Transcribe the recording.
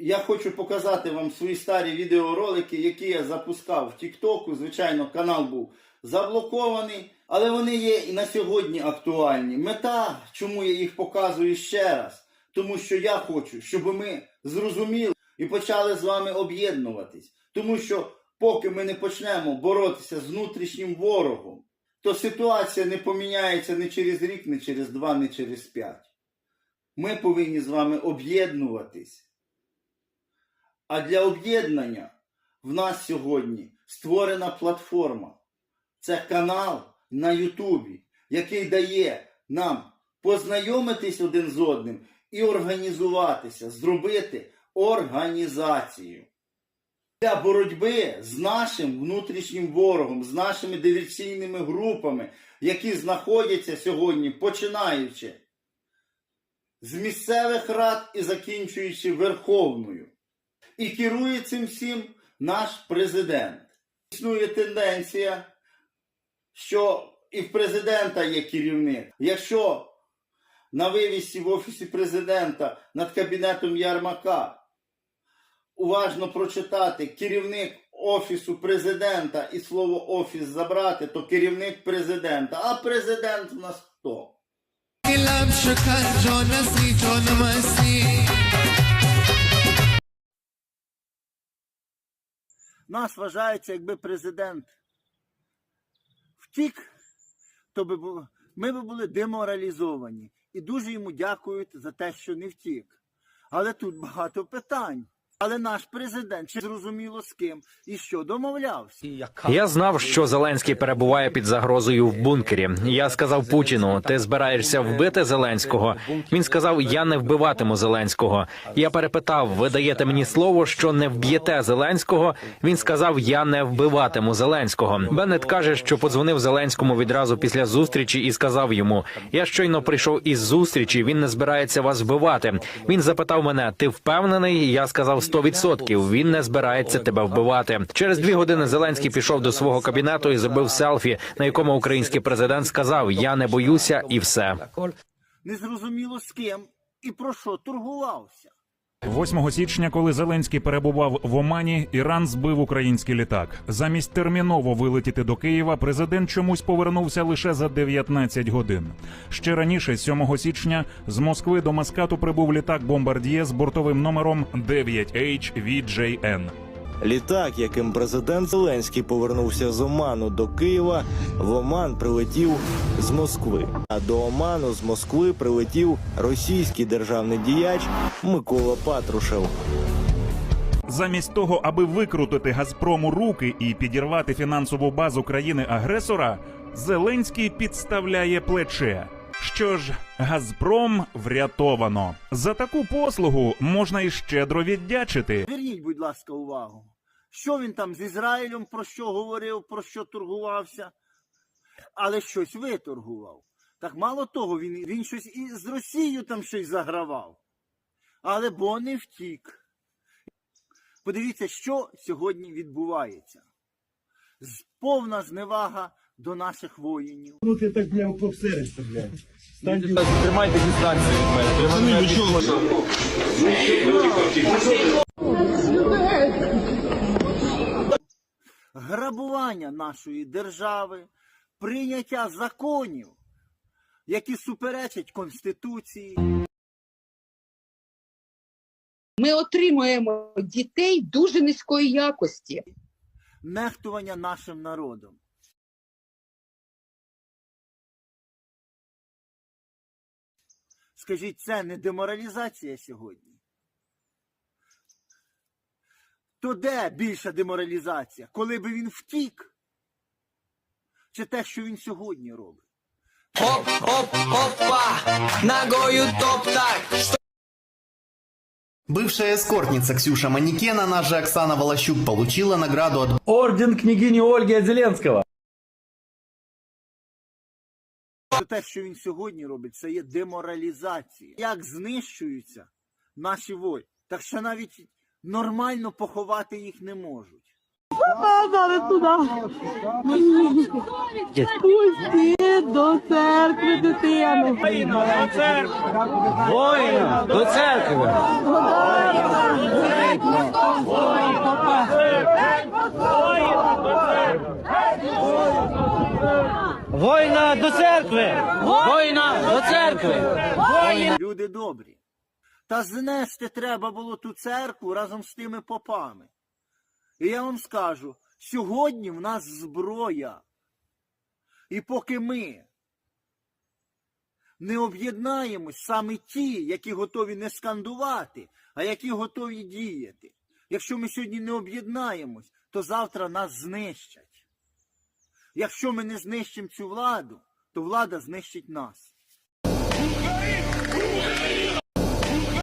я хочу показати вам свої старі відеоролики, які я запускав в Тіктоку. Звичайно, канал був заблокований, але вони є і на сьогодні актуальні. Мета, чому я їх показую ще раз, тому що я хочу, щоб ми зрозуміли і почали з вами об'єднуватись. Тому що поки ми не почнемо боротися з внутрішнім ворогом, то ситуація не поміняється не через рік, не через два, не через п'ять. Ми повинні з вами об'єднуватись. А для об'єднання в нас сьогодні створена платформа. Це канал на Ютубі, який дає нам познайомитись один з одним і організуватися, зробити організацію для боротьби з нашим внутрішнім ворогом, з нашими диверсійними групами, які знаходяться сьогодні, починаючи з місцевих рад і закінчуючи Верховною. І керує цим всім наш президент. Існує тенденція, що і в президента є керівник. Якщо на вивісі в офісі президента над кабінетом Ярмака уважно прочитати керівник офісу президента і слово офіс забрати, то керівник президента. А президент в нас хто? Нас вважається, якби президент втік, то би було, ми б були деморалізовані. І дуже йому дякують за те, що не втік. Але тут багато питань. Але наш президент чи зрозуміло з ким і що домовлявся. Я знав, що Зеленський перебуває під загрозою в бункері. Я сказав Путіну: ти збираєшся вбити Зеленського. Він сказав: Я не вбиватиму Зеленського. Я перепитав: ви даєте мені слово, що не вб'єте Зеленського? Він сказав: Я не вбиватиму Зеленського. Беннет каже, що подзвонив Зеленському відразу після зустрічі і сказав йому: Я щойно прийшов із зустрічі. Він не збирається вас вбивати. Він запитав мене: Ти впевнений? Я сказав 100%. Він не збирається тебе вбивати. Через дві години Зеленський пішов до свого кабінету і зробив селфі, на якому український президент сказав: Я не боюся, і все. Незрозуміло з ким і про що торгувався. 8 січня, коли Зеленський перебував в Омані, Іран збив український літак. Замість терміново вилетіти до Києва, президент чомусь повернувся лише за 19 годин. Ще раніше, 7 січня, з Москви до Маскату прибув літак Бомбардіє з бортовим номером 9HVJN. Літак, яким президент Зеленський повернувся з Оману до Києва, в Оман прилетів з Москви. А до Оману з Москви прилетів російський державний діяч Микола Патрушев. Замість того, аби викрутити Газпрому руки і підірвати фінансову базу країни-агресора, Зеленський підставляє плече. Що ж, Газпром врятовано. За таку послугу можна і щедро віддячити. Зверніть, будь ласка, увагу. Що він там з Ізраїлем про що говорив, про що торгувався, але щось виторгував. Так мало того, він, він щось і з Росією там щось загравав. Але бо не втік. Подивіться, що сьогодні відбувається. Повна зневага до наших воїнів. Ну ти так, бля, попсеришся, бля. Тримайте дистанцію від мене. Тримайте грабування нашої держави, прийняття законів, які суперечать Конституції. Ми отримуємо дітей дуже низької якості. нехтування нашим народом. Скажіть, це не деморалізація сьогодні? То де більша деморалізація? Коли би він втік? Чи те, що він сьогодні робить? Оп, оп, опа, ногою топ-так Бывшая эскортница Ксюша Манекен, она же Оксана Волощук, получила награду от Орден княгині Ольги от Зеленського. Те, що він сьогодні робить, це є деморалізація. Як знищуються наші вої, так що навіть нормально поховати їх не можуть. Пусти до церкви дитину. Воїна! До церкви! Воїна до церкви! Воїна до церкви! Люди добрі. Та знести треба було ту церкву разом з тими попами. І я вам скажу, сьогодні в нас зброя. І поки ми не об'єднаємось саме ті, які готові не скандувати, а які готові діяти. Якщо ми сьогодні не об'єднаємось, то завтра нас знищать. Якщо ми не знищимо цю владу, то влада знищить нас. Україна!